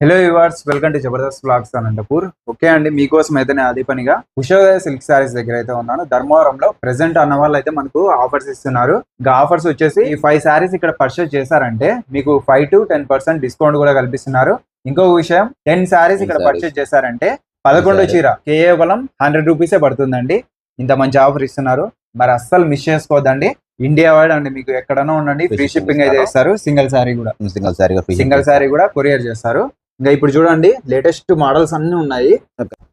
Hello yours welcome to Jabardasth blogs Anantapur okay అండి మీకోసం అయితే నేను అదే పనిగా ఉషోదయ సిల్క్ సారీస్ దగ్గర అయితే ఉన్నాను. ధర్మవరంలో ప్రెసెంట్ అన్న వాళ్ళు అయితే మనకు ఆఫర్స్ ఇస్తున్నారు. ఇంకా ఆఫర్స్ వచ్చేసి ఈ ఫైవ్ సారీస్ ఇక్కడ పర్చేస్ చేశారంటే మీకు five to ten percent discount కూడా కల్పిస్తున్నారు. ఇంకొక విషయం టెన్ సారీస్ ఇక్కడ 10 sarees. పర్చేస్ చేశారంటే పదకొండు. చీర కేవలం హండ్రెడ్ రూపీసే పడుతుందండి. ఇంత మంచి ఆఫర్ ఇస్తున్నారు. మరి అస్సలు మిస్ చేసుకోవద్దండి. ఇండియా వైడ్ అండి మీకు ఎక్కడైనా ఉండండి ఫ్రీ షిప్పింగ్ అయితే ఇస్తారా? ఇస్తారు. సింగిల్ సారీ కూడా. సింగల్ ఫ్రీ సింగిల్ శారీ కూడా కొరియర్ చేస్తారు. ఇంకా ఇప్పుడు చూడండి లేటెస్ట్ మోడల్స్ అన్ని ఉన్నాయి.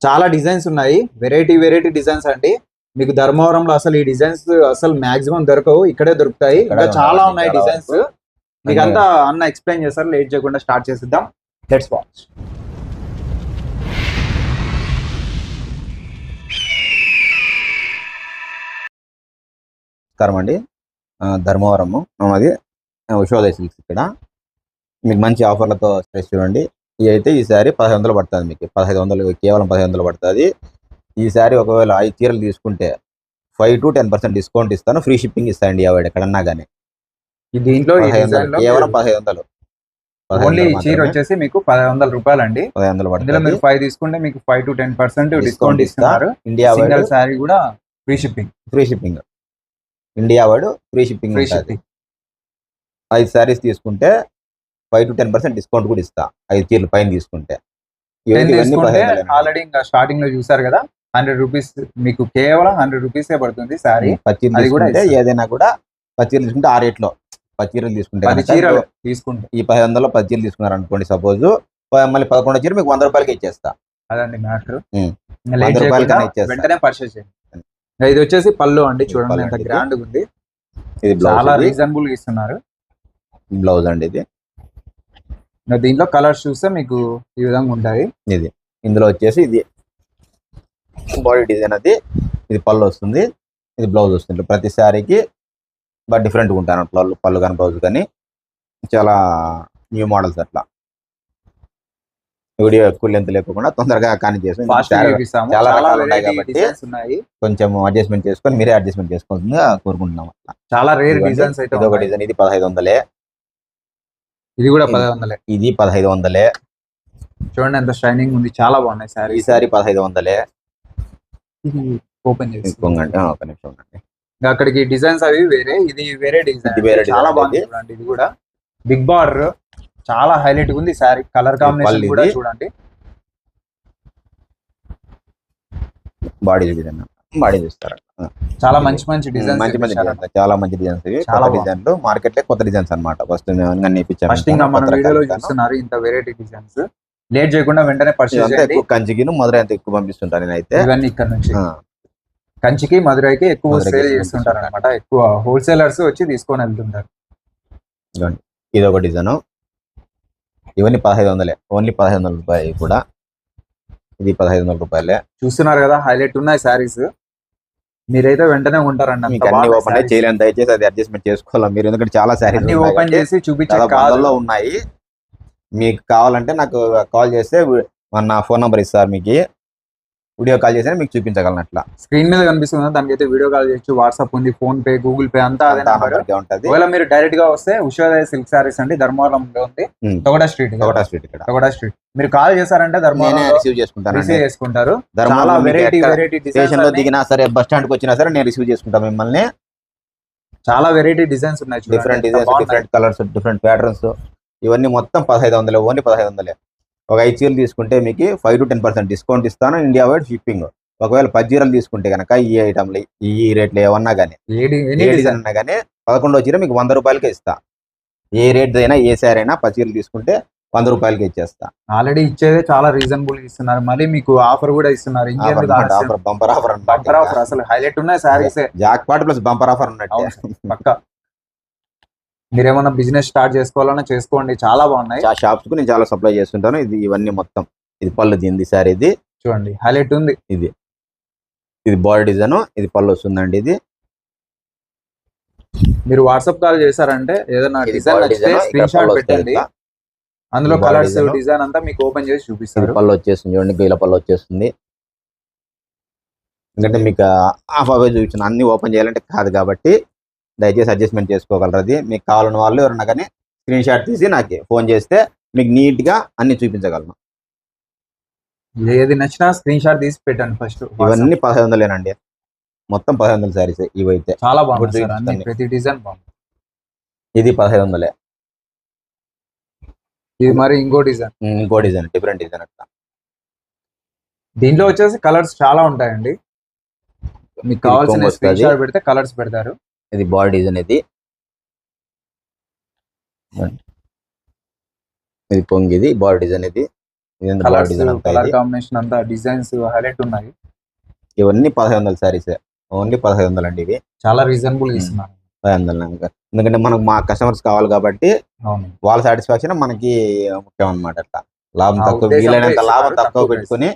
చాలా డిజైన్స్ ఉన్నాయి. వెరైటీ వెరైటీ డిజైన్స్ అండి. మీకు ధర్మవరంలో అసలు ఈ డిజైన్స్ అసలు మాక్సిమం దొరకవు. ఇక్కడే దొరుకుతాయి. ఇక్కడే ఇంకా చాలా ఉన్నాయి, డిజైన్స్ మీకు అంతా అన్న ఎక్స్ప్లెయిన్ చేస్తారు. లేట్ చేయకుండా స్టార్ట్ చేసిద్దాం. లెట్స్ వాచ్ నమస్కారం అండి. ధర్మవరము. మాది ఉషోదయ సిల్క్స్ ఇక్కడ. మీకు మంచి ఆఫర్లతో స్ట్రెస్ చూడండి. ఇది అయితే ఈ సారీ పదహైదు వందలు పడుతుంది మీకు. పదహైదు వందలు కేవలం పదహైదు వందలు పడుతుంది. ఈ సారీ ఒకవేళ ఐదు చీరలు తీసుకుంటే five to ten percent discount ఇస్తాను. ఫ్రీ షిప్పింగ్ ఇస్తాను ఇండియా వైడ్ ఎక్కడన్నా కానీ దీంట్లో కేవలం పదహైదు వందలు. ఓన్లీ చీర. వచ్చేసి మీకు పదహైదు వందల రూపాయలు అండి పదహైదు వందలు మీరు ఫైవ్ తీసుకుంటే మీకు five to ten percent discount ఇస్తా. ఇస్తున్నారు. ఇండియా సింగిల్ శారీ కూడా free shipping. Free shipping. India wide free shipping free shipping. ఐదు శారీస్ తీసుకుంటే five to ten percent discount కూడా ఇస్తా. ఐదు చీరలు పైన తీసుకుంటే. ఆల్రెడీ ఇంకా స్టార్టింగ్లో చూసారు కదా హండ్రెడ్ రూపీస్ మీకు కేవలం హండ్రెడ్ రూపీస్ పడుతుంది సారీ పచ్చీరలు కూడా. ఏదైనా కూడా పచ్చీరలు తీసుకుంటే ఆ రేట్లో. పచ్చీరలు తీసుకుంటే పది చీరలు తీసుకుంటే. ఈ పది వందలు పచ్చీరలు తీసుకున్నారు అనుకోండి సపోజ్ మళ్ళీ పదకొండు చీర మీకు వంద రూపాయలకి ఇచ్చేస్తా. అదండి మ్యాటర్. వెంటనే పర్చేస్ చేయండి. ఇది వచ్చేసి పళ్ళు అండి చూడండి ఎంత. గ్రాండ్ ఉంది. ఇది చాలా రీజనబుల్ ఇస్తున్నారు. బ్లౌజ్ అండి ఇది. దీంట్లో కలర్స్ చూస్తే మీకు ఈ విధంగా ఉంటాయి. ఇది. ఇందులో వచ్చేసి ఇది బాడీ డిజైన్ అది. ఇది పళ్ళు వస్తుంది. ఇది బ్లౌజ్ వస్తుంది. ప్రతి శారీకి బట్ డిఫరెంట్గా ఉంటాను పళ్ళు పళ్ళు కానీ బ్లౌజ్ కానీ. చాలా న్యూ మోడల్స్ అట్లా. వీడియో ఎక్కువ లెంత్ లేకుండా తొందరగా కానీ చేసి చాలా రకాలు ఉన్నాయి కాబట్టి కొంచెం అడ్జస్ట్మెంట్ చేసుకొని మీరే అడ్జస్ట్మెంట్ చేసుకోవాల్సిందిగా కోరుకుంటున్నాం అట్లా. చాలా రేర్ డిజైన్స్ అయితే ఒక. డిజైన్ ఇది పదహైదు వందలే. ఇది కూడా ఇది- పది వందలే. ఇది పదహైదు వందలే. చూడండి ఎంత షైనింగ్ ఉంది. చాలా బాగున్నాయి ఈ సారీ పదహైదు వందలే. ఇది ఓపెన్ చేసి ఇంకొంగండి ఒక నిమిషం ఉండండి. ఇంకా అక్కడికి డిజైన్స్ అవి వేరే ఇది వేరే డిజైన్. వేరే చాలా బాగుంది. చూడండి ఇది కూడా. బిగ్ బార్డర్ చాలా హైలైట్ ఉంది సారీ. కలర్ కాంబినేషన్ కూడా. చూడండి. బాడీ డిజైన్ బాడీ చూస్తారు. చాలా మంచి మంచి డిజైన్స్ మంచి మంచి డిజైన్స్ చాలా మంచి డిజైన్స్ ఇవి. చాలా. డిజైన్లు మార్కెట్లో కొత్త డిజైన్స్ అన్నమాట. ఫస్ట్ నేర్పించాను ఫస్ట్ ఇంకా మన వీడియోలో చూస్తున్నారు ఇంత వెరైటీ డిజైన్స్ లేట్ చేయకుండా వెంటనే పర్చేస్ ఎక్కువ కంచికిను మధురై అంత ఎక్కువ పంపిస్తుంటాను నేనైతే. ఇవన్నీ ఇక్కడ నుంచి. కంచికి మధురైకి ఎక్కువ సేల్ ఎక్కువ చేస్తుంటారు అనమాట ఎక్కువ హోల్సేలర్స్ వచ్చి తీసుకొని వెళ్తుంటారు. ఇది ఒక డిజైన్. ఇవన్నీ పదహైదు వందలే. ఓన్లీ పదహైదు వందల రూపాయలు కూడా. ఇది పదహైదు వందల రూపాయలే. చూస్తున్నారు కదా హైలైట్ ఉన్నాయి సారీస్. మీరైతే వెంటనే ఉంటారండి మీకు అన్ని ఓపెన్. చేయలేని దయచేసి అది అడ్జస్ట్మెంట్ చేసుకోవాలి? మీరు ఎందుకంటే చాలా శారీస్ అన్ని ఓపెన్ చేసి చూపించే చాలా కాదు. వందల్లో ఉన్నాయి. మీకు కావాలంటే నాకు కాల్ చేస్తే నా ఫోన్ నెంబర్ ఇస్తారు మీకు. వీడియో కాల్ చేస్తే మీకు చూపించగలను అట్లా స్క్రీన్ మీద కనిపిస్తుంది దానికి అయితే వీడియో కాల్ చేయొచ్చు. వాట్సాప్ ఉంది ఫోన్ పే గూగుల్ పే అంతా అదే ఉంటది. ఒకవేళ మీరు డైరెక్ట్గా వస్తే ఉషోదయ సిల్క్ సారీస్ అండి ధర్మవరంలో ఉంది. తొగడా స్ట్రీట్ ఒకటా స్ట్రీట్ ఇక్కడ. తొగడా స్ట్రీట్. మీరు కాల్ చేశారంటే ధర్మవరం రిసీవ్ చేసుకుంటాను రిసీవ్ చేసుకుంటారు. చాలా వెరైటీ వెరైటీ స్టేషన్లో దిగినా సరే బస్ స్టాండ్కి వచ్చినా సరే నేను రిసీవ్ చేసుకుంటాను మిమ్మల్ని. చాలా వెరైటీ డిజైన్స్ ఉన్నాయి. Different designs. Different colours different patterns ఇవన్నీ మొత్తం పదహైదు వందలే ఓన్లీ పదహైదు వందలే. ఒక ఐదు చీరలు తీసుకుంటే మీకు five to ten percent discount ఇస్తాను. ఇండియా వైడ్ షిప్పింగ్ ఒకవేళ పది చీరలు తీసుకుంటే కనుక ఈ ఐటమ్లు ఈ రేట్లు ఏమన్నా కానీ ఏ డిజైన్ అన్నా కానీ పదకొండో చీర మీకు వంద రూపాయలకే ఇస్తా. ఏ రేట్ అయినా ఏ సారీ అయినా పది చీరలు తీసుకుంటే వంద రూపాయలకి ఇచ్చేస్తా. ఆల్రెడీ ఇచ్చేదే చాలా రీజనబుల్ ఇస్తున్నారు. మళ్ళీ మీకు ఆఫర్ కూడా ఇస్తున్నారు? Offer bumper offer bumper offer అసలు హైలైట్ ఉన్నాయి saris. Jackpot plus bumper offer ఉన్నట్టు పక్క. మీరేమన్నా బిజినెస్ స్టార్ట్ చేసుకోవాలన్నా చేసుకోండి చాలా బాగున్నాయి ఆ షాప్స్కు నేను చాలా సప్లై చేస్తుంటాను ఇది ఇవన్నీ మొత్తం ఇది పళ్ళు దీనిది సార్ ఇది చూడండి హైలైట్ ఉంది ఇది బాడీ డిజైన్ ఇది పళ్ళు వస్తుందండి ఇది మీరు వాట్సాప్ కాల్ చేశారంటే ఏదైనా ఇది డిజైన్ నచ్చితే స్క్రీన్ షాట్ పెట్టండి. అందులో ఇది కలర్స్. డిజైన్ అంతా మీకు ఓపెన్ చేసి ఇది చూపిస్తారు పళ్ళు వచ్చేస్తుంది చూడండి గీల పళ్ళు వచ్చేస్తుంది ఎందుకంటే మీకు హాఫ్ అవే చూపించిన అన్ని ఓపెన్ చేయాలంటే కాదు కాబట్టి దయచేసి అడ్జస్ట్మెంట్ చేసుకోగలరు అది? మీకు కావాలని వాళ్ళు ఎవరన్నా కానీ స్క్రీన్ షాట్ తీసి నాకు ఫోన్ చేస్తే మీకు నీట్గా అన్ని చూపించగలను. ఏది నచ్చినా స్క్రీన్ షాట్ తీసి పెట్టండి ఫస్ట్ ఇవన్నీ పదహైదు వందలేనండి. మొత్తం పదహైదు వందల శారీస్ ఇవైతే చాలా చూపిస్తాను. ప్రతి డిజైన్ బాగుంది. ఇది పదహైదు వందలే. ఇది మరి ఇంకో డిజైన్. ఇంకో డిజైన్ డిఫరెంట్ డిజైన్ అట్లా. దీంట్లో వచ్చేసి కలర్స్ చాలా ఉంటాయండి. మీకు కావాల్సిన స్క్రీన్. షాట్ పెడితే కలర్స్ పెడతారు. ఇది బాడీ డిజైన్ ఇది. ఇది పొంగి ఇది బాడీ డిజైన్ ఇది. కలర్ కాంబినేషన్ అంతా డిజైన్స్ హైలైట్ ఉన్నాయి. ఇవన్నీ పదహైదు వందల శారీస్. ఓన్లీ పదహైదు వందలు అండి ఇవి. చాలా రీజనబుల్. ఇస్తున్నారు. పదహైదు వందలు ఎందుకంటే మనకు మా కస్టమర్స్ కావాలి కాబట్టి వాళ్ళ సాటిస్ఫాక్షన్ మనకి ముఖ్యం అన్నమాట అట్లా. లాభం తక్కువ వీలైనంత లాభం తక్కువ పెట్టుకుని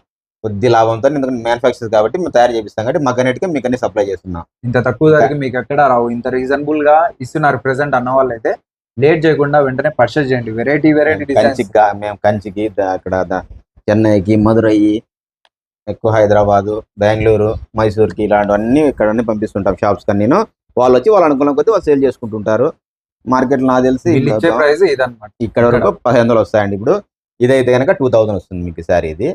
కొద్ది లాభంతో ఎందుకంటే మ్యానుఫాక్చర్ కాబట్టి మేము తయారు చేపిస్తాం కాబట్టి మాకు అన్నిటికీ మీకు అన్ని సప్లై చేస్తున్నాం. ఇంత తక్కువ ధరకి మీకు ఎక్కడ రావు. ఇంత రీజనబుల్గా ఇస్తున్నారు ప్రెసెంట్ అన్న వాళ్ళు అయితే లేట్ చేయకుండా వెంటనే పర్చేస్ చేయండి. వెరైటీ వెరైటీ డిజైన్స్ మేము కంచికి అక్కడ చెన్నైకి మదురై ఎక్కువ హైదరాబాదు బెంగళూరు మైసూర్కి ఇలాంటివన్నీ ఇక్కడ పంపిస్తుంటాం షాప్స్ కానీ. నేను వాళ్ళు వచ్చి వాళ్ళు అనుకున్న కొద్దీ వాళ్ళు సేల్ చేసుకుంటుంటారు. మార్కెట్ నాకు తెలిసి ఇక్కడ వరకు పదిహేను వందలు వస్తాయండి ఇప్పుడు. ఇదైతే కనుక టూ థౌసండ్ వస్తుంది మీకు సారీ ఇది.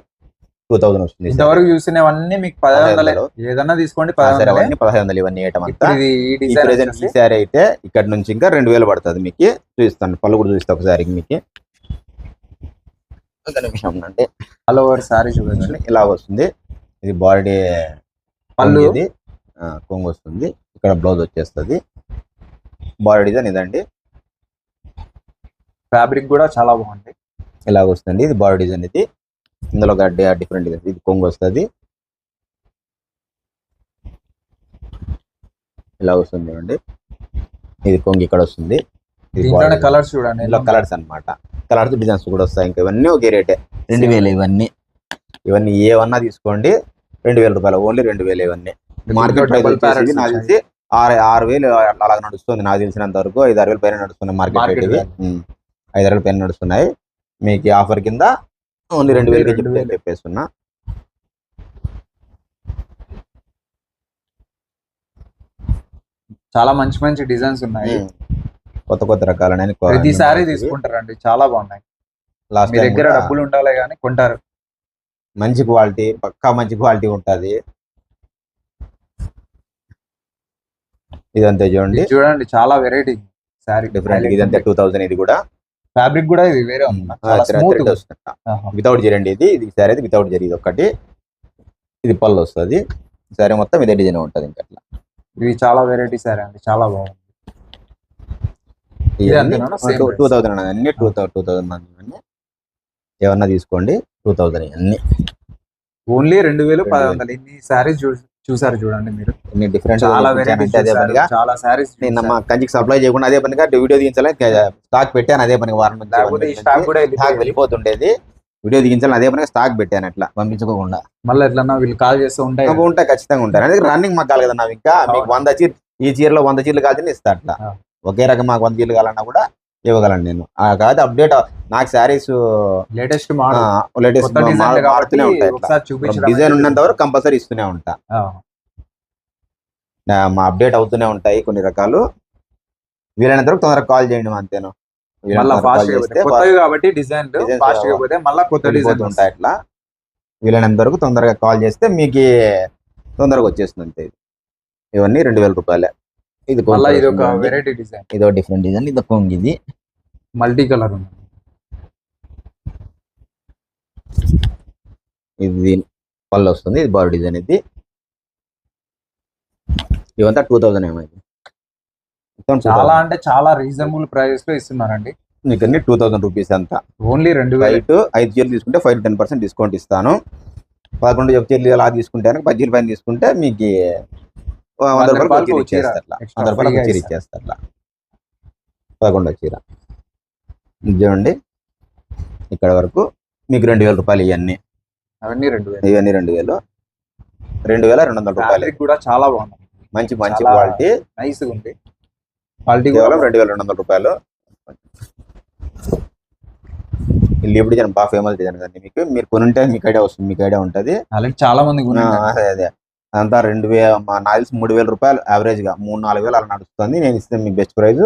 టూ థౌసండ్ వస్తుంది. ఇంతవరకు చూసినవన్నీ మీకు పదిహేను ఏదన్నా తీసుకోండి సరే అవన్నీ పదిహేను వందలు ఇవన్నీ వేయటం అంతా. ఈ ఈ వచ్చేసి. శారీ అయితే ఇక్కడ నుంచి ఇంకా రెండు వేలు పడుతుంది మీకు. చూపిస్తాను పళ్ళు కూడా చూపిస్తా ఒకసారి మీకు. నిమిషం అంటే ఆల్ ఓవర్ సారీ చూడొచ్చు ఇలా వస్తుంది. ఇది బాడీ పళ్ళు. ఇది. కొంగు వస్తుంది. ఇక్కడ బ్లౌజ్ వచ్చేస్తుంది. బాడీ డిజైన్ ఇదండి. ఫ్యాబ్రిక్ కూడా చాలా బాగుంది. ఇలా వస్తుంది. ఇది బాడీ డిజైన్ ఇది. ఇందులో గడ్డి డిఫరెంట్ ఇది కొంగు వస్తుంది. ఇలా వస్తుంది చూడండి. ఇది కొంగు ఇక్కడ వస్తుంది. కలర్స్ చూడండి ఇందులో కలర్స్ అన్నమాట. కలర్స్ డిజైన్స్ కూడా వస్తాయి. ఇంకా ఇవన్నీ ఒకే రేటే రెండు వేలు ఇవన్నీ. ఇవన్నీ ఏవన్నా తీసుకోండి. రెండు వేల రూపాయలు ఓన్లీ రెండు వేలు ఇవన్నీ. మార్కెట్ ప్రైస్ నాకు తెలిసి ఆరు ఆరు వేలు అలా నడుస్తుంది. నాకు తెలిసినంత వరకు ఐదు ఆరు వేలు పైన నడుస్తున్నాయి మార్కెట్ రేట్ ఇవి. ఐదు ఆరు వేలు పైన నడుస్తున్నాయి. మీకు ఆఫర్ కింద ఓన్లీ రెండు వేలకి వేలు. చెప్పేస్తున్నా. చాలా మంచి మంచి డిజైన్స్ ఉన్నాయి. కొత్త కొత్త రకాలైన ప్రతి సారీ తీసుకుంటారండి. చాలా బాగున్నాయి. లాస్ట్ మీ దగ్గర డబ్బులు ఉండాలి కానీ కొంటారు. మంచి క్వాలిటీ పక్కా మంచి క్వాలిటీ ఉంటది. ఇదంతే చూడండి. చూడండి చాలా వెరైటీ. సారీ డిఫరెంట్ ఇదంతే టూ థౌసండ్ ఇది కూడా. ఫ్యాబ్రిక్ కూడా ఇది వేరే ఉంది. వితౌట్ జరీ అండి ఇది. ఇది సారీ వితౌట్ జరీ ఇది ఒకటి ఇది పళ్ళు వస్తుంది. సారీ మొత్తం ఇదే డిజైన్ ఉంటుంది ఇంకా అట్లా. ఇది చాలా వెరైటీ సారీ అండి. చాలా బాగుంది. టూ. థౌసండ్ అన్ని టూ థౌసండ్ టూ థౌసండ్ అన్ని ఏమన్నా తీసుకోండి. టూ థౌసండ్ అన్ని ఓన్లీ రెండు వేలు పది. వందలు ఇన్ని సారీస్ చూసారు చూడండి మీరు. ఇన్ని డిఫరెంట్ చాలా వెరైటీ అదే పనిగా. చాలా సారీస్ నిన్న మా కంచికి సప్లై చేయకుండా అదే పనిగా వీడియో దిగించాలి. స్టాక్ పెట్టాను అదే పనిగా వారం నుంచి. స్టాక్ కూడా. వెళ్ళిపోతుండేది. వీడియో దిగించాలని అదే పనిగా స్టాక్ పెట్టాను అట్లా. పంపించుకోకుండా. మళ్ళీ ఎట్లన్నా వీళ్ళు కాల్ చేస్తూ ఉంటాయి ఉంటాయి ఖచ్చితంగా ఉంటాయి. అదే రన్నింగ్ మాకు కదా నాకు ఇంకా మీకు. వంద చీర ఈ చీరలో వంద చీరలు కాదని ఇస్తా అట్లా. ఒకే రకం మాకు వంద చీరలు కావాలన్నా కూడా ఇవ్వగలను నేను. ఆ కాదు అప్డేట్ నాకు శారీస్ లేటెస్ట్ లేటెస్ట్ మారుతూనే ఉంటాయి డిజైన్ ఉన్నంత వరకు కంపల్సరీ ఇస్తూనే ఉంటా. మా అప్డేట్ అవుతూనే ఉంటాయి కొన్ని రకాలు. వీలైనంత వరకు తొందరగా కాల్ చేయండి అంతేను? కాబట్టి డిజైన్ మళ్ళీ కొత్త డిజైన్ ఉంటాయి అట్లా. వీలైనంత వరకు తొందరగా కాల్ చేస్తే మీకు తొందరగా వచ్చేస్తుంది అంతే ఇవన్నీ రెండు వేల రూపాయలే. ఇది ఇది ఒక. వెరైటీ డిజైన్ ఇదో డిఫరెంట్ డిజైన్ ఇది కొంగు ఇది. మల్టీ కలర్ ఉంది. ఇది పళ్ళు వస్తుంది ఇది బాడీ డిజైన్ ఇది. ఇవంతా టూ థౌసండ్ ఏమైంది చాలా అంటే చాలా రీజనబుల్ ప్రైస్లో ఇస్తున్నారండి. మీకు అన్ని టూ థౌసండ్ రూపీస్ అంతా. ఓన్లీ రెండు బయట ఐదు చీరలు తీసుకుంటే ఫైవ్ టెన్ పర్సెంట్ డిస్కౌంట్ ఇస్తాను. పదకొండు చీరలు అలా తీసుకుంటే పది చీరల పైన తీసుకుంటే మీకు వంద రూపాయలు చీర ఇచ్చేస్తారు వంద రూపాయలు చీర. ఇచ్చేస్తారు పదకొండో చీర. ఇది చూడండి ఇక్కడ వరకు మీకు రెండు వేల రూపాయలు ఇవన్నీ. అవన్నీ రెండు వేలు. ఇవన్నీ రెండు వేలు. రెండు వేల రెండు వందల రూపాయలు. కూడా చాలా బాగుంది. మంచి మంచి క్వాలిటీ నైస్ ఉంది. క్వాలిటీ కేవలం రెండు వేల రెండు వందల రూపాయలు. ఈ లీప్ డిజైన్ బాగా ఫేమస్ డిజైన్ కదండి మీకు. మీరు కొనుంటే మీకు ఐడియా వస్తుంది మీకు ఐడియా ఉంటుంది. అలాంటి చాలా మంది. అదే అదే. అంతా రెండు వేల మా నాకు తెలిసి మూడు వేల రూపాయలు యావరేజ్గా. మూడు నాలుగు వేలు అలా నడుస్తుంది. నేను ఇస్తే మీకు బెస్ట్ ప్రైస్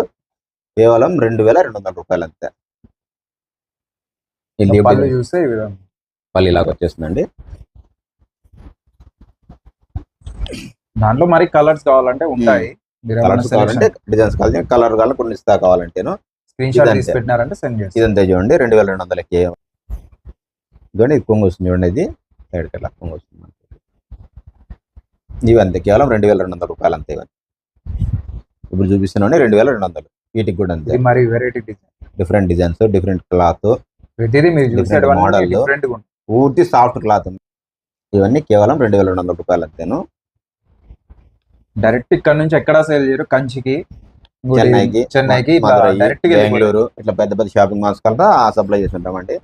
కేవలం రెండు వేల రెండు వందల రూపాయలు అంతే. పళ్ళు చూస్తే ఈ విధంగా. పళ్ళు ఇలాగ వచ్చేస్తుందండి. దాంట్లో మరి కలర్స్ కావాలంటే ఉంటాయి. మీరు కలర్స్ కావాలంటే డిజైన్స్ కావాలి కలర్ కావాలి కొన్ని ఇస్తా కావాలంటేను. Screen shot ఇదంతే. తీసి పెట్టినారంటే సెండ్ చేస్తాం. ఇదంతా చూడండి రెండు వేల రెండు వందలకి. ఇదిగోండి ఇది కొంగు వస్తుంది చూడండి ఇది. సైడ్కి అలా కొంగు వస్తుంది మనకి. ఇవి అంతే కేవలం రెండు వేల రెండు వందల రూపాయలు అంతే ఇవన్నీ. ఇప్పుడు చూపిస్తున్నాండి రెండు వేల రెండు వందలు. వీటికి కూడా అంతే. ఇది మరి variety design different designs different cloth మీరు చూసేటువంటి. డిఫరెంట్ పూర్తి సాఫ్ట్ క్లాత్ ఇవన్నీ కేవలం రెండు వేల రెండు వందల రూపాయలు అంతేను. డైరెక్ట్ ఇక్కడ నుంచి ఎక్కడ సేల్ చేయరు? కంచికి చెన్నైకి చెన్నైకి డైరెక్ట్ బెంగళూరు ఇట్లా పెద్ద పెద్ద షాపింగ్ మాల్స్ కల్లా సప్లై చేస్తుంటామండి.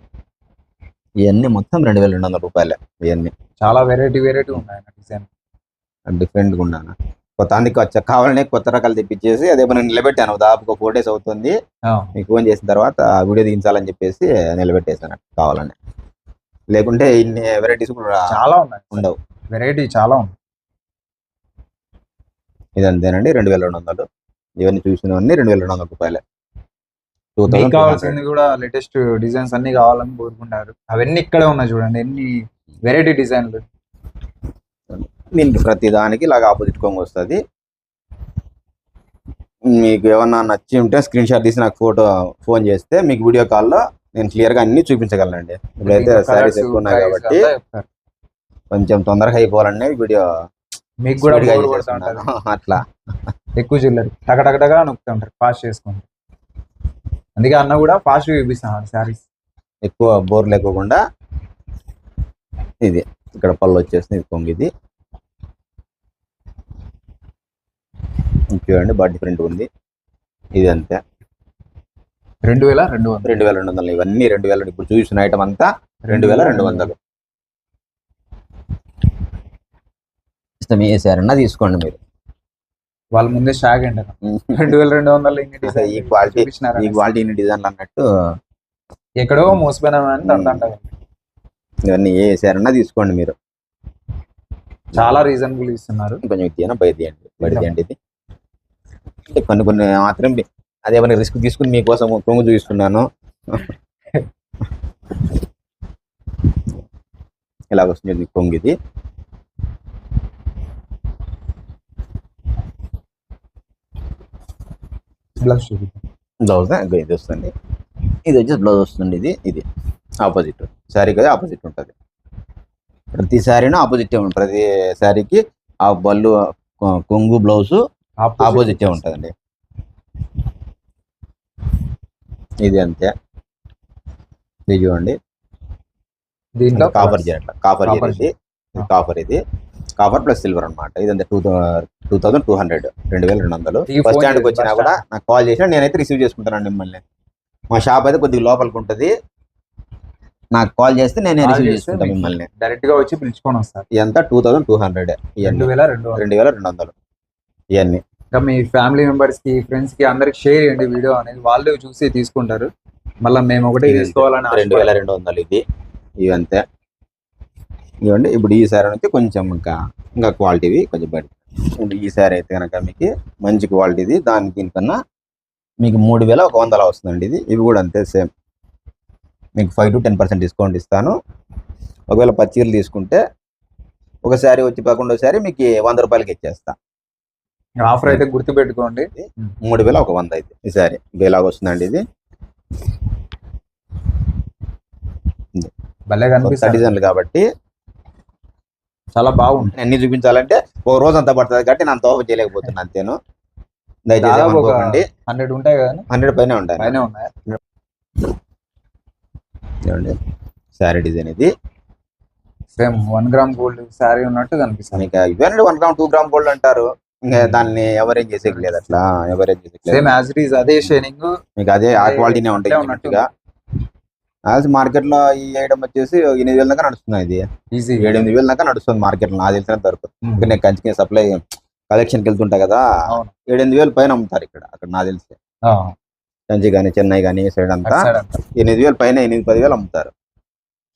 ఇవన్నీ మొత్తం రెండు వేల రెండు వందల రూపాయలే ఇవన్నీ. చాలా వెరైటీ వెరైటీ ఉన్నాయి డిజైన్ డిఫరెంట్గా ఉన్నాను కొత్త అందుకు వచ్చా కావాలని కొత్త రకాలు తెప్పించేసి అదే మనం నిలబెట్టాను. దాదాపు ఫోర్ డేస్ అవుతుంది. మీకు ఫోన్ చేసిన తర్వాత వీడియో దించాలని చెప్పేసి నిలబెట్టేసాను కావాలని. లేకుంటే ఇన్ని వెరైటీస్ కూడా చాలా ఉన్నాయి. ఉండవు. వెరైటీ చాలా ఉంది ఇది అంతేనండి. రెండు వేల రెండు వందలు. ఇవన్నీ చూసినవన్నీ రెండు వేల రెండు వందల రూపాయలే. మీకు కావాల్సింది కూడా లేటెస్ట్ డిజైన్స్ అన్ని కావాలని కోరుకుంటారు. అవన్నీ ఇక్కడే ఉన్నాయి చూడండి. ఎన్ని వెరైటీ డిజైన్లు దీనికి ప్రతి దానికి ఇలాగ ఆపోజిట్ కొంగు వస్తుంది. మీకు ఏమన్నా నచ్చి ఉంటే స్క్రీన్ షాట్ తీసి నాకు ఫోటో ఫోన్ చేస్తే మీకు వీడియో కాల్లో నేను క్లియర్గా అన్ని చూపించగలనండి. ఇప్పుడైతే శారీస్ ఎక్కువ ఉన్నాయి కాబట్టి కొంచెం తొందరగా అయిపోవాలండి వీడియో. మీకు కూడా. అట్లా. ఎక్కువ చిల్లర. టకటకటగా నొక్కుతూ ఉంటారు. ఫాస్ట్ చేసుకోండి. అందుకే అన్న కూడా ఫాస్ట్ చూపిస్తున్నాడు శారీస్ ఎక్కువ బోర్ లేకోకుండా ఇది. ఇక్కడ పళ్ళు వచ్చేసింది ఇది కొంగు ఇది చూడండి బాగా డిఫరెంట్ ఉంది. ఇది అంతే. రెండు వేల రెండు వందలు. రెండు వేల రెండు వందలు. ఇవన్నీ రెండు వేల ఇప్పుడు చూసిన ఐటమ్ అంతా రెండు వేల రెండు వందలు. ఇష్టం ఏ సారన్నా తీసుకోండి మీరు. వాళ్ళ ముందే షాక్ అండి రెండు వేల రెండు వందలు ఇన్ని ఈ క్వాలిటీ ఈ క్వాలిటీ డిజైన్లు అన్నట్టు ఎక్కడో మోసపోయినామని అంటారు. ఇవన్నీ ఏ సారన్నా తీసుకోండి మీరు. చాలా రీజనబుల్ ఇస్తున్నారు. కొంచెం ఇది బయట తీయండి బయట తీయండి ఇది. అంటే కొన్ని కొన్ని మాత్రం అదేమైనా రిస్క్ తీసుకుని మీకోసం కొంగు చూపిస్తున్నాను. ఇలా వస్తుంది కొంగు ఇది బ్లౌజ్ ఇది వస్తుంది. ఇది వచ్చేసి బ్లౌజ్ వస్తుంది ఇది ఇది. ఆపోజిట్ శారీ కదా ఆపోజిట్ ఉంటుంది. ప్రతి శారీను ఆపోజిట్ ఉంటుంది. ప్రతి శారీకి ఆ బల్లు కొంగు బ్లౌజ్ ఆపోజిట్ ఉంటుందండి. ఇది అంతే. ఇది చూడండి. దీంట్లో కాపర్ చేయట్ల కాపర్ Copper ఇది. కాపర్ ఇది కాపర్ ప్లస్ సిల్వర్ అన్నమాట. ఇదంతా two two thousand two hundred రెండు వేల రెండు వందలు. బస్ స్టాండ్కి వచ్చినా కూడా నాకు కాల్ చేసినా నేనైతే రిసీవ్ చేసుకుంటాను మిమ్మల్ని. మా షాప్ అయితే కొద్దిగా లోపలికి ఉంటుంది. నాకు కాల్ చేస్తే నేనే రిసీవ్ చేసుకుంటాను మిమ్మల్ని. డైరెక్ట్గా వచ్చి పిలుచుకొని వస్తారు. ఇదంతా టూ థౌసండ్ టూ హండ్రెడ్. రెండు వేల రెండు రెండు వేల రెండు వందలు. ఇవన్నీ ఇంకా మీ ఫ్యామిలీ మెంబర్స్కి ఫ్రెండ్స్కి అందరికి షేర్ చేయండి వీడియో అనేది. వాళ్ళు చూసి తీసుకుంటారు. మళ్ళీ మేము ఒకటి తీసుకోవాలని రెండు వేల రెండు వందలు ఇది. ఇవి అంతే ఇవ్వండి ఇప్పుడు ఈ సారీ నుంచి కొంచెం ఇంకా ఇంకా క్వాలిటీవి కొంచెం బయట ఈ సారీ అయితే కనుక మీకు మంచి క్వాలిటీది దాని దీనికన్నా మీకు మూడు వేల ఒక వందల వస్తుందండి ఇది. ఇవి కూడా అంతే సేమ్ మీకు five to ten percent discount ఇస్తాను. ఒకవేళ పచ్చీలు తీసుకుంటే ఒక శారీ వచ్చి పదకొండో శారీ మీకు వంద రూపాయలకి ఇచ్చేస్తా. ఆఫర్ అయితే గుర్తు పెట్టుకోండి మూడు వేల ఒక వంద అయితే ఈ శారీ. ఇలాగ వస్తుందండి ఇది? భలే కనిపిస్తుంది. డిజైన్లు కాబట్టి చాలా బాగుంది అన్ని చూపించాలంటే ఒక రోజు అంతా పడుతుంది కాబట్టి నేను అంత ఓపెన్ చేయలేకపోతున్నాను అంతేను. దయచేసి హండ్రెడ్ ఉంటాయి కదా హండ్రెడ్ పైన ఉంటాయి. పైన ఉన్నాయి? చూడండి. శారీ డిజైన్ ఇది. Same one gram gold sari ఉన్నట్టు కనిపిస్తుంది. మీకు ఇవన్నీ one gram two gram gold అంటారు. ఇంకా దాన్ని ఎవరేం చేసేకి లేదు అట్లా. ఎవరేం చేసేకి లేదు. సేమ్ యాజ్ ఇట్ ఈస్ అదే షేనింగ్ మీకు అదే ఆ క్వాలిటీనే ఉంటాయి ఉన్నట్టుగా యాజ్ మార్కెట్లో ఈ ఐటమ్ వచ్చేసి ఎనిమిది వేల దాకా నడుస్తుంది ఇది. ఈజీ ఏడెనిమిది వేల దాకా నడుస్తుంది మార్కెట్లో నాకు తెలిసినంత వరకు. ఇంకా నేను కంచికి సప్లై కలెక్షన్కి వెళ్తుంటా కదా. ఏడెనిమిది వేలు పైన అమ్ముతారు ఇక్కడ. అక్కడ నాకు తెలిసి. కంచి కానీ చెన్నై కానీ సైడ్ అంతా ఎనిమిది వేలు పైన ఎనిమిది పది వేలు అమ్ముతారు.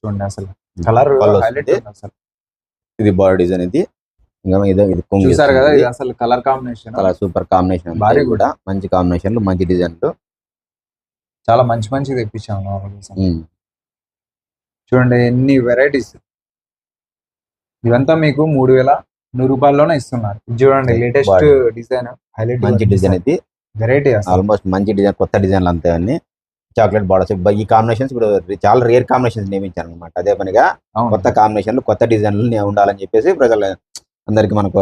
చూడండి అసలు. కలర్. అసలు. ఇది బాడీ డిజైన్ ఇది. ఇంకా ఇది ఇది కొంగు చూసారు కదా. ఇది. అసలు కలర్ కాంబినేషన్ సూపర్ కాంబినేషన్ భారీ కూడా మంచి కాంబినేషన్లు మంచి డిజైన్లు చాలా మంచి మంచి తెప్పించాము కోసం. చూడండి ఎన్ని వెరైటీస్ ఇవంతా మీకు మూడు వేల నూరు రూపాయల్లోనే ఇస్తున్నారు. చూడండి. లేటెస్ట్. డిజైన్ హైలైట్ మంచి డిజైన్ ఇది. వెరైటీ ఆల్మోస్ట్ మంచి డిజైన్ కొత్త డిజైన్లు అంతే అన్ని. చాక్లెట్ బార్డర్స్ ఈ కాంబినేషన్స్ ఇప్పుడు చాలా రేర్ కాంబినేషన్స్ నియమించాను అనమాట అదే పనిగా. కొత్త కాంబినేషన్లు కొత్త డిజైన్లు ఉండాలని చెప్పేసి ప్రజలు అందరికి మనకు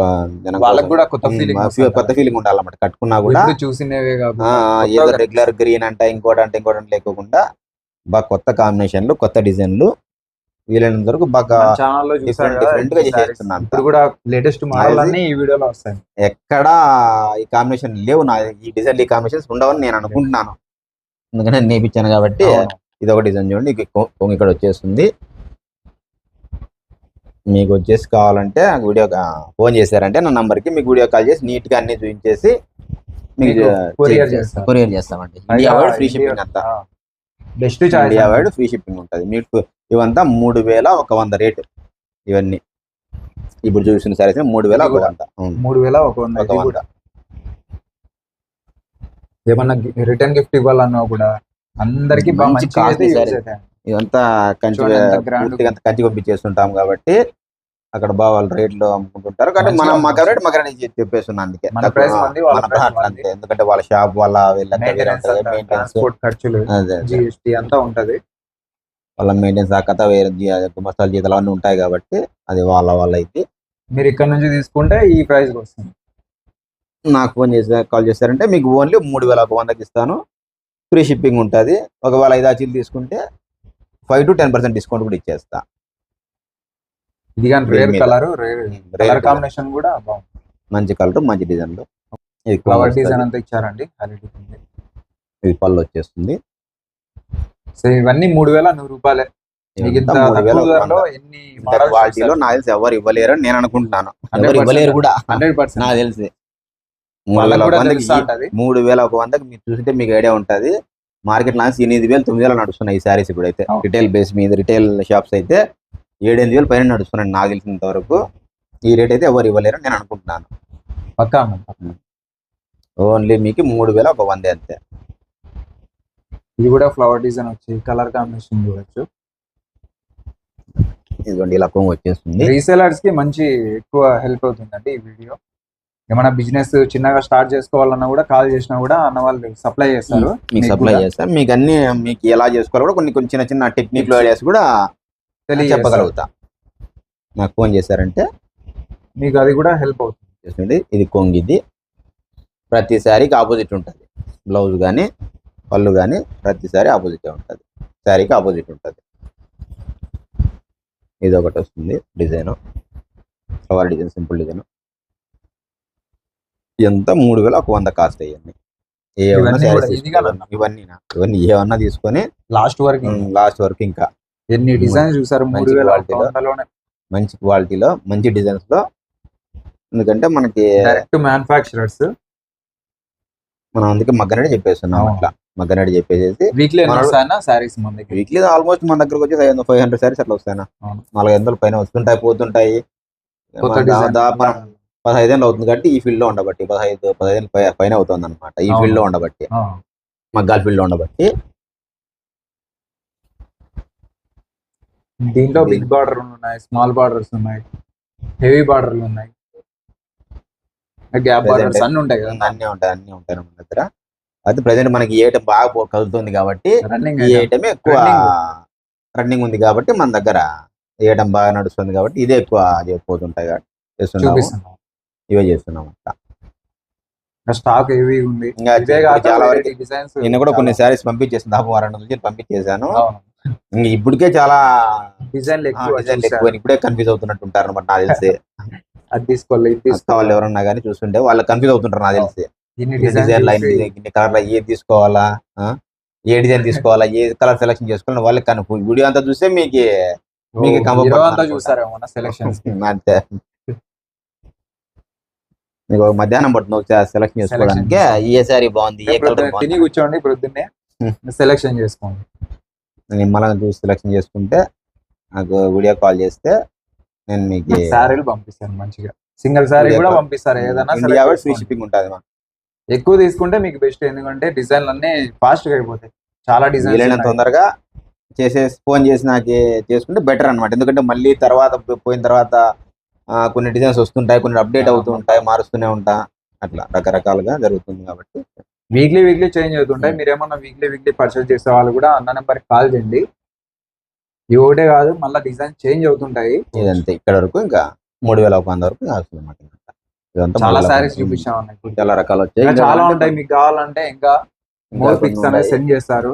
వాళ్ళకి కూడా కొత్త ఫీలింగ్ కొత్త ఫీలింగ్ ఉండాలన్నమాట. కట్టుకున్నా కూడా చూసినవే ఏదో రెగ్యులర్ గ్రీన్ అంట ఇంకోటి అంటే ఇంకోటి అంటే లేకోకుండా బాగా కొత్త కాంబినేషన్లు కొత్త డిజైన్లు వీలైనంత వరకు బాగా different గా. ఇప్పుడు కూడా లేటెస్ట్ మోడల్ అన్ని ఈ వీడియోలో వస్తాయి. ఎక్కడా ఈ కాంబినేషన్ లేవు నా ఈ డిజైన్ ఈ కాంబినేషన్స్ ఉండవని నేను అనుకుంటున్నాను. ఎందుకంటే నేర్పించాను కాబట్టి. ఇది ఒక డిజైన్ చూడండి కొంగు ఇక్కడ వచ్చేస్తుంది. మీకు వచ్చేసి కావాలంటే వీడియో ఫోన్ చేశారంటే నా నంబర్కి మీకు వీడియో కాల్ చేసి నీట్గా అన్ని చూపించేసి మీకు courier చేస్తాం. కొరియర్ చేస్తామండి. ఇండియా వైడ్ ఫ్రీ షిప్పింగ్ అంతా. Best India choice wide free shipping ఉంటుంది. మీకు ఇవంతా మూడు వేల ఒక వంద రేటు ఇవన్నీ ఇప్పుడు చూసిన సరే మూడు వేల ఒక కూడా. వంద. మూడు వేల ఒక వంద ఒక వంద. ఏమన్నా రిటర్న్ గిఫ్ట్ ఇవ్వాలన్నా కూడా అందరికి. ఇదంతా కంచి పూర్తిగా అంతా కంచి పంపించేస్తుంటాం కాబట్టి అక్కడ బాగా వాళ్ళు రేట్లు అమ్ముకుంటుంటారు మంచిగా మనం మాకు. రేట్ మాకు చెప్పేస్తున్నా అందుకే. అంతే ఎందుకంటే వాళ్ళ షాప్ వాళ్ళ వీళ్ళ ఖర్చులు అదే. జిఎస్టీ అంతా ఉంటది వాళ్ళ మెయింటెనెన్స్ ఆ కథ వేరే గుమస్తాల జీతాలు అన్నీ ఉంటాయి కాబట్టి అది వాళ్ళ వాళ్ళ అయితే. మీరు ఇక్కడ నుంచి తీసుకుంటే ఈ ప్రైస్ వస్తుంది. నాకు ఫోన్ చేసి కాల్ చేశారంటే మీకు ఓన్లీ మూడు వేల ఒక వందకి ఇస్తాను. ఫ్రీ షిప్పింగ్ ఉంటుంది. ఒకవేళ ఐదు ఆచీలు తీసుకుంటే five to ten percent discount కూడా ఇచ్చేస్తా. ఇది కానీ రేర్. Colour rare. కాంబినేషన్ కూడా బాగుంది మంచి కలర్ మంచి డిజైన్లు ఇది ఫ్లవర్. డిజైన్ అంతా ఇచ్చారండి ఇది పళ్ళు వచ్చేస్తుంది. సో ఇవన్నీ మూడు వేల నూరు రూపాయలే. క్వాలిటీలో నాకు తెలిసి ఎవరు ఇవ్వలేరు అని నేను అనుకుంటున్నాను. ఎవరు 100% ఇవ్వలేరు కూడా. Hundred percent. నాకు తెలిసి. మూడు వేల ఒక వందకి మీరు చూసింటే మీకు ఐడియా ఉంటుంది. మార్కెట్ లాన్స్ ఎనిమిది వేలు తొమ్మిది వేలు నడుస్తున్నాయి ఈ శారీస్ ఇప్పుడు అయితే అవును. రిటైల్ బేస్ మీద రిటైల్ షాప్స్ అయితే ఏడెనిమిది వేలు పైన నడుస్తున్నాయి నాకు తెలిసినంత వరకు. ఈ రేట్ అయితే ఎవరు ఇవ్వలేరు నేను అనుకుంటున్నాను. పక్కా. ఓన్లీ మీకు మూడు వేల ఒక వందే అంతే. ఇది కూడా ఫ్లవర్ డిజైన్ వచ్చి కలర్ కాంబినేషన్ చూడొచ్చు. ఇదిగోండి ఇలా కొంగు వచ్చేస్తుంది. రీసేలర్స్కి మంచి ఎక్కువ హెల్ప్ అవుతుందండి ఈ వీడియో ఏమైనా బిజినెస్ చిన్నగా స్టార్ట్ చేసుకోవాలన్నా కూడా కాల్ చేసినా కూడా అన్న వాళ్ళు సప్లై చేస్తారు. మీకు సప్లై కూడా. చేస్తాను మీకు అన్ని మీకు ఎలా చేసుకోవాలో కూడా కొన్ని కొన్ని చిన్న చిన్న టెక్నిక్లు. ఐడియాస్ కూడా తెలియజేస్తారు. చెప్పగలుగుతా. నాకు ఫోన్ చేశారంటే? మీకు అది కూడా హెల్ప్ అవుతుంది. ఇది కొంగిది. ప్రతి శారీకి ఆపోజిట్ ఉంటుంది. బ్లౌజ్ కానీ పళ్ళు కానీ ప్రతి శారీ ఆపోజిట్ ఉంటుంది. శారీకి ఆపోజిట్ ఉంటుంది. ఇది ఒకటి వస్తుంది design. Flower design simple design. ఎంత? మూడు వేల ఒక వంద కాస్ట్ ఏమన్నా ఇవన్నీ. ఇవన్నీ ఏమన్నా తీసుకొని లాస్ట్ వరకు లాస్ట్ వరకు ఇంకా. ఎన్ని డిజైన్ చూసారు? మంచి వేల quality లో. వందలోనే. మంచి క్వాలిటీలో మంచి డిజైన్స్లో. ఎందుకంటే మనకి డైరెక్ట్ మ్యానుఫాక్చరర్స్ మనం అందుకే మగ్గనడి చెప్పేస్తున్నాం. అట్లా. మగ్గనడి చెప్పేసి వీక్లీ శారీస్ మన దగ్గర వీక్లీ ఆల్మోస్ట్ మన దగ్గరకు వచ్చి ఫైవ్ హండ్రెడ్ సారీస్ అట్లా వస్తాయి. నాలుగు వందల పైన వస్తుంటాయి పోతుంటాయి. పదహైదు ఏళ్ళు అవుతుంది కాబట్టి ఈ ఫీల్డ్లో ఉండబట్టి పదహైదు పదహైదు పైన అవుతుంది అనమాట ఈ. ఫీల్డ్లో ఉండబట్టి. మగ్గాల ఫీల్డ్లో ఉండబట్టి. దీంట్లో బిగ్ బార్డర్ ఉన్నాయి స్మాల్ బార్డర్స్ ఉన్నాయి హెవీ బార్డర్లు ఉన్నాయి. గ్యాప్ బార్డర్స్ అన్ని ఉంటాయి కదా. అన్నీ ఉంటాయి అన్నీ ఉంటాయి మన దగ్గర. అయితే ప్రజెంట్ మనకి ఏ ఐటమ్ బాగా కలుగుతుంది కాబట్టి ఈ ఐటమ్ ఎక్కువ. రన్నింగ్ ఉంది కాబట్టి మన దగ్గర ఐటమ్ బాగా నడుస్తుంది కాబట్టి ఇదే ఎక్కువ పోతుంటాయి చేస్తున్నాము. ఇవే చేస్తున్నాం అంతా స్టాక్ హెవీ ఉంది. చాలా వరకు డిజైన్స్ నిన్న కూడా కొన్ని శారీస్ పంపించేసాను దాపు వారం నుంచి పంపించేశాను. ఇప్పటికే చాలా డిజైన్లు ఎక్కువ డిజైన్లు. ఎక్కువ ఇప్పుడే కన్ఫ్యూజ్ అవుతున్నట్టు ఉంటారు అనమాట నాకు తెలిసి. అది తీసుకోవాలి తీసుకోవాలి ఎవరన్నా కానీ చూస్తుంటే వాళ్ళు కన్ఫ్యూజ్ అవుతుంటారు నాకు తెలిసి. ఇన్ని ఇన్ని డిజైన్ లైన్ డిజైన్ ఇన్ని తీసుకోవాలా? ఏ డిజైన్ తీసుకోవాలా ఏ కలర్ సెలెక్షన్ చేసుకోవాలని వాళ్ళకి కనుక వీడియో అంతా చూస్తే మీకు మీకు అంతా మీకు మధ్యాహ్నం పడుతుంది సెలెక్షన్ చేసుకోవడానికి. ఏ సారీ బాగుంది ఏ కలర్ తిని కూర్చోండి పొద్దున్నే Hmm. సెలెక్షన్ చేసుకోండి. నిమ్మలంగా చూసి సెలెక్షన్ చేసుకుంటే నాకు వీడియో కాల్ చేస్తే నేను మీకు శారీలు పంపిస్తాను మంచిగా. సింగిల్ Video కూడా. పంపిస్తారు ఏదైనా ఫ్రీ. షిప్పింగ్ ఉంటుంది మా ఎక్కువ తీసుకుంటే మీకు బెస్ట్ ఎందుకంటే డిజైన్లు అన్ని ఫాస్ట్గా అయిపోతాయి చాలా డిజైన్ తొందరగా చేసే ఫోన్ చేసి నాకు చేసుకుంటే బెటర్ అన్నమాట. ఎందుకంటే మళ్ళీ తర్వాత పోయిన తర్వాత కొన్ని డిజైన్స్ వస్తుంటాయి కొన్ని అప్డేట్ అవుతూ ఉంటాయి మారుస్తూనే ఉంటా. అట్లా రకరకాలుగా జరుగుతుంది కాబట్టి. వీక్లీ వీక్లీ చేంజ్ అవుతుంటాయి. Hmm. మీరు ఏమన్నా వీక్లీ వీక్లీ పర్చేస్ చేసే వాళ్ళు కూడా అన్న నెంబర్కి కాల్ చేయండి. ఇవి ఒకటే కాదు మళ్ళీ డిజైన్ చేంజ్ అవుతుంటాయి. ఇదంతే. ఇక్కడ వరకు ఇంకా మూడు వేల ఒక వంద వరకు ఇదంతా చాలా సారీస్ చూపించాం అన్నట్టు. చాలా రకాలు వచ్చాయి? చాలా ఉంటాయి. మీకు కావాలంటే ఇంకా మోర్ పిక్స్ అనేది. సెండ్ చేస్తారు.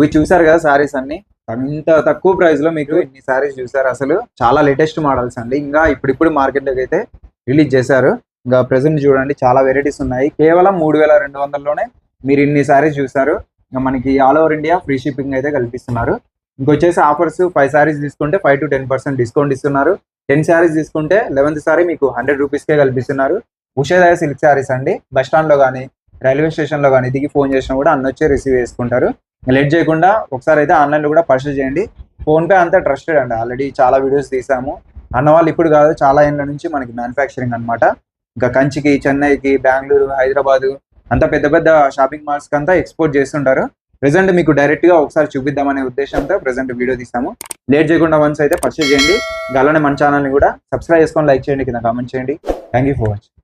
ఇవి చూసారు కదా సారీస్ అన్ని? ఇంత తక్కువ ప్రైస్లో మీకు ఇన్ని సారీస్ చూసారు అసలు. చాలా లేటెస్ట్ మోడల్స్ అండి. ఇంకా ఇప్పుడిప్పుడు మార్కెట్లోకి అయితే రిలీజ్ చేశారు. ఇంకా ప్రెసెంట్ చూడండి చాలా వెరైటీస్ ఉన్నాయి. కేవలం మూడు వేల రెండు వందల్లోనే మీరు ఇన్ని సారీస్ చూసారు ఇంకా మనకి all over India free shipping అయితే కల్పిస్తున్నారు. ఇంకొచ్చేసి ఆఫర్స్ ఫైవ్ సారీస్ తీసుకుంటే five to ten percent discount ఇస్తున్నారు. టెన్ సారీస్ తీసుకుంటే లెవెన్త్ సారీ మీకు హండ్రెడ్ రూపీస్కే కల్పిస్తున్నారు. ఉషోదయ సిల్క్ సారీస్ అండి. బస్ స్టాండ్లో కానీ రైల్వే స్టేషన్లో కానీ దిగి ఫోన్ చేసినా కూడా అన్న వచ్చి రిసీవ్ చేసుకుంటారు. లేట్ చేయకుండా ఒకసారి అయితే ఆన్లైన్లో కూడా పర్చేస్ చేయండి. ఫోన్ పే అంతా ట్రస్టెడ్ అండి. ఆల్రెడీ చాలా వీడియోస్ తీసాము. అన్నవాళ్ళు ఇప్పుడు కాదు చాలా ఏళ్ళ నుంచి మనకి మ్యానుఫ్యాక్చరింగ్ అన్నమాట. ఇంకా కంచికి చెన్నైకి బెంగళూరు హైదరాబాద్ అంత పెద్ద పెద్ద షాపింగ్ మాల్స్ అంతా ఎక్స్పోర్ట్ చేస్తుంటారు. ప్రెసెంట్ మీకు డైరెక్ట్గా ఒకసారి చూపిద్దామనే ఉద్దేశంతో ప్రెసెంట్ వీడియో తీసాము లేట్ చేయకుండా వన్స్ అయితే పర్చేస్ చేయండి. అలానే మన ఛానల్ని కూడా సబ్స్క్రైబ్ చేసుకొని లైక్ చేయండి కింద కామెంట్ చేయండి. Thank you for watching